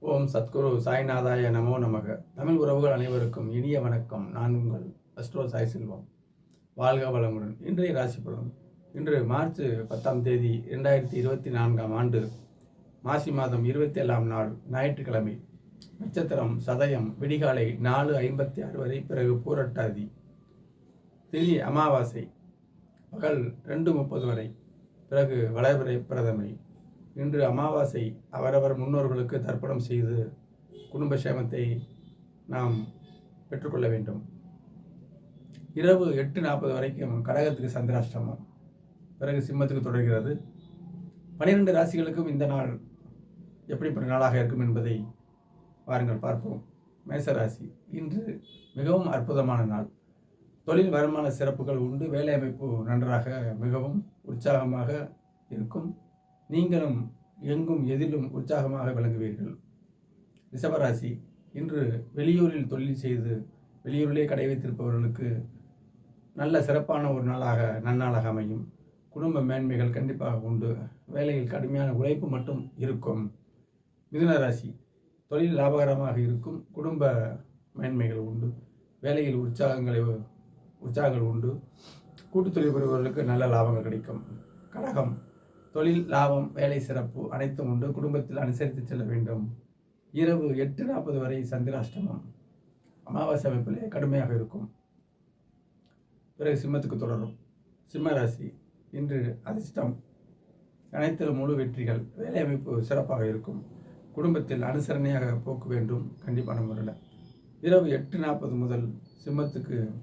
ஓம் சத்குரு சாய்நாதாய நமோ நமக. தமிழ் உறவுகள் அனைவருக்கும் இனிய வணக்கம். நான் உங்கள் அஸ்ட்ரோ சாய் செல்வம். வாழ்க வளமுடன். இன்றைய ராசி பலன். இன்று மார்ச் பத்தாம் தேதி இரண்டாயிரத்தி இருபத்தி நான்காம் ஆண்டு மாசி மாதம் இருபத்தி ஏழாம் நாள் ஞாயிற்றுக்கிழமை. நட்சத்திரம் சதயம் விடிகாலை நாலு ஐம்பத்தி ஆறு வரை பிறகு பூரட்டாதி. திரி அமாவாசை பகல் ரெண்டு முப்பது வரை. பிறகு வளர்பிறை பிரதமை. இன்று அமாவாசை அவரவர் முன்னோர்களுக்கு தர்ப்பணம் செய்து குடும்ப சேமத்தை நாம் பெற்றுக்கொள்ள வேண்டும். இரவு எட்டு நாற்பது வரைக்கும் கடகத்துக்கு சந்திராஷ்டமம். பிறகு சிம்மத்துக்கு தொடர்கிறது. பனிரெண்டு ராசிகளுக்கும் இந்த நாள் எப்படிப்பட்ட நாளாக இருக்கும் என்பதை வாருங்கள் பார்ப்போம். மேசராசி இன்று மிகவும் அற்புதமான நாள். தொழில் வருமான சிறப்புகள் உண்டு. வேலை அமைப்பு நன்றாக மிகவும் உற்சாகமாக இருக்கும். நீங்களும் எங்கும் எதிலும் உற்சாகமாக விளங்குவீர்கள். ரிஷபராசி இன்று வெளியூரில் தொழில் செய்து வெளியூரிலே கடை வைத்திருப்பவர்களுக்கு நல்ல சிறப்பான ஒரு நாளாக நன்னாளாக அமையும். குடும்ப மேன்மைகள் கண்டிப்பாக உண்டு. வேலையில் கடுமையான உழைப்பு மட்டும் இருக்கும். மிதுனராசி தொழில் லாபகரமாக இருக்கும். குடும்ப மேன்மைகள் உண்டு. வேலையில் உற்சாகங்களை உற்சாகங்கள் உண்டு. கூட்டுத்தொழில் புரிபவர்களுக்கு நல்ல லாபங்கள் கிடைக்கும். கடகம் தொழில் லாபம் வேலை சிறப்பு அனைத்தும் உண்டு. குடும்பத்தில் அனுசரித்து செல்ல வேண்டும். இரவு எட்டு நாற்பது வரை சந்திராஷ்டமம். அமாவாசை அமைப்பிலே கடுமையாக இருக்கும். பிறகு சிம்மத்துக்கு தொடரும். சிம்ம ராசி இன்று அதிர்ஷ்டம். அனைத்திலும் முழு வெற்றிகள். வேலை அமைப்பு சிறப்பாக இருக்கும். குடும்பத்தில் அனுசரணையாக போக்க வேண்டும். கண்டிப்பான முறையில் இரவு எட்டு நாற்பது முதல் சிம்மத்துக்கு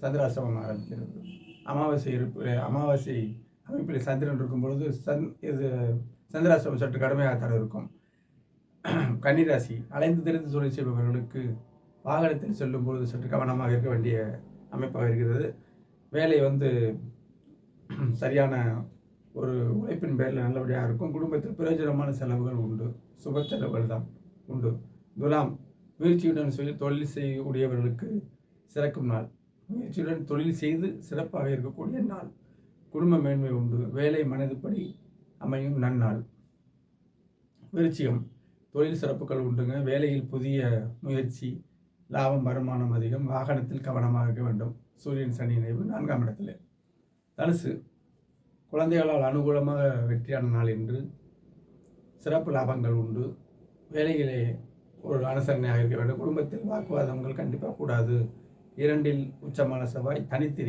சந்திராசிரமம் ஆரம்பிக்கிறது. அமாவாசை இருப்பு அமாவாசை அமைப்பில் சந்திரன் இருக்கும் பொழுது சந் இது சந்திராசிரமம் சற்று கடுமையாகத்தான் இருக்கும். கன்னிராசி அலைந்து தெரிந்து சுழல் செய்பவர்களுக்கு வாகனத்தில் செல்லும் பொழுது சற்று கவனமாக இருக்க வேண்டிய அமைப்பாக இருக்கிறது. வேலை வந்து சரியான ஒரு உழைப்பின் பேரில் நல்லபடியாக இருக்கும். குடும்பத்தில் பிரயோஜனமான செலவுகள் உண்டு. சுப செலவுகள் தான் உண்டு. துலாம் முயற்சியுடன் சொல்லி தொழில் செய்யக்கூடியவர்களுக்கு சிறக்கும் நாள். முயற்சியுடன் தொழில் செய்து சிறப்பாக இருக்கக்கூடிய நாள். குடும்ப மேன்மை உண்டு. வேலை மனதுப்படி அமையும் நன்னாள். விருச்சிகம். தொழில் சிறப்புகள் உண்டுங்க. வேலையில் புதிய முயற்சி லாபம் வருமானம் அதிகம். வாகனத்தில் கவனமாக இருக்க வேண்டும். சூரியன் சனி இணைவு நான்காம் இடத்துல. தனுசு. குழந்தைகளால் அனுகூலமாக வெற்றியான நாள் என்று சிறப்பு லாபங்கள் உண்டு. வேலைகளே ஒரு அனுசரணையாக இருக்க வேண்டும். குடும்பத்தில் வாக்குவாதங்கள் கண்டிப்பாக கூடாது. இரண்டில் உச்சமான செவ்வாய் தனித்து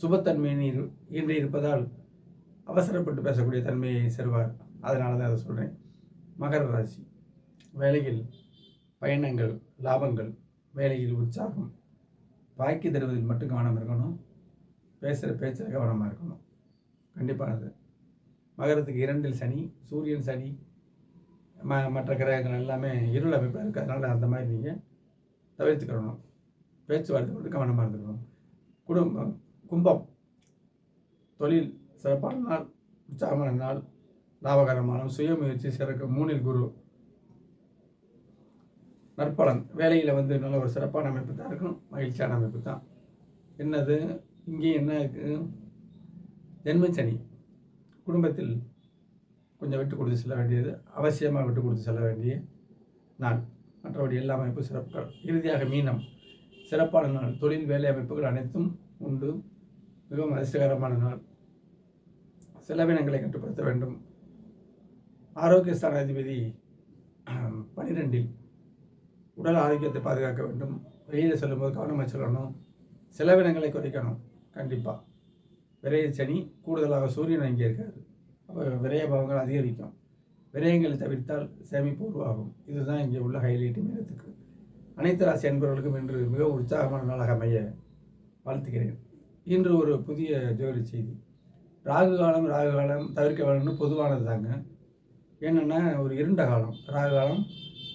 சுபத்தன்மையின் இன்றி இருப்பதால் அவசரப்பட்டு பேசக்கூடிய தன்மையை செல்வார். அதனால தான் அதை சொல்கிறேன் மகர ராசி வேலையில் பயணங்கள் லாபங்கள் வேலையில் உற்சாகம் பாக்கி தருவதில் மட்டும் கவனம் இருக்கணும். பேசுகிற பேச்சில் கவனமாக இருக்கணும். கண்டிப்பானது. மகரத்துக்கு இரண்டில் சனி சூரியன் சனி ம மற்ற கிரகங்கள் எல்லாமே இருள் அமைப்பாக இருக்குது அதனால் அந்த மாதிரி நீங்கள் தவிர்த்துக்கிறணும் பேச்சுவார்த்தை மட்டும் கவனமாக இருந்துக்கணும். குடும்பம் கும்பம். தொழில் சிறப்பான நாள் உற்சாகமான நாள் லாபகரமான சுயமுயற்சி சிறக்க மூணில் குரு. நற்பலன். வேலையில் வந்து நல்ல ஒரு சிறப்பான அமைப்பு தான் இருக்கும் மகிழ்ச்சியான அமைப்பு தான். என்னது? இங்கேயும் என்ன இருக்குது ஜென்மச்சனி. குடும்பத்தில் கொஞ்சம் விட்டு கொடுத்து செல்ல வேண்டியது. அவசியமாக விட்டு கொடுத்து செல்ல வேண்டிய நாள். மற்றபடி எல்லா அமைப்பும் சிறப்புகள். இறுதியாக மீனம். சிறப்பான நாள். தொழில் வேலை அமைப்புகள் அனைத்தும் உண்டு. மிகவும் அதிர்ஷ்டகரமான நாள். செலவினங்களை கட்டுப்படுத்த வேண்டும். ஆரோக்கிய ஸ்தானாதிபதி பனிரெண்டில் உடல் ஆரோக்கியத்தை பாதுகாக்க வேண்டும். வெளியில் செல்லும்போது கவனமாக செல்லணும். செலவினங்களை குறைக்கணும். கண்டிப்பாக விரைய சனி கூடுதலாக சூரியன் அங்கே இருக்காது அப்போ விரைய பாவங்கள் அதிகரிக்கும். விரயங்களை தவிர்த்தால் சேமிப்பு உருவாகும். இதுதான் இங்கே உள்ள ஹைலைட்டு நேரத்துக்கு. அனைத்து ராசி அன்பர்களுக்கும் இன்று மிகவும் உற்சாகமான நாளாக அமைய வாழ்த்துகிறேன். இன்று ஒரு புதிய ஜோதி செய்தி. ராகு காலம் ராகு காலம் தவிர்க்க வேணும்னு பொதுவானது தாங்க. என்னென்னா ஒரு இருண்ட காலம். ராகு காலம்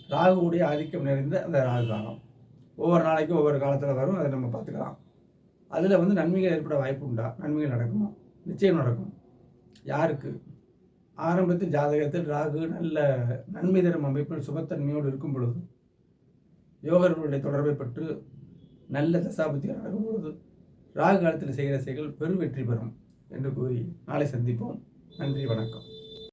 ராகுவுடைய ஆதிக்கம் நிறைந்த அந்த ராகு காலம். ஒவ்வொரு நாளைக்கும் ஒவ்வொரு காலத்தில் வரும் அதை நம்ம பார்த்துக்கலாம். அதில் வந்து நன்மைகள் ஏற்பட வாய்ப்பு உண்டா? நன்மைகள் நடக்குமா? நிச்சயம் நடக்கும். யாருக்கு? ஆரம்பத்தில் ஜாதகத்தில் ராகு நல்ல நன்மை தரும் அமைப்பில் சுபத்தன்மையோடு இருக்கும் பொழுது யோகர்களுடைய தொடர்பை பெற்று நல்ல தசாபத்திகள் நடக்கும் பொழுது ராகு காலத்தில் செய்கிற செயல்கள் பெரும் வெற்றி பெறும் என்று கூறி நாளை சந்திப்போம். நன்றி வணக்கம்.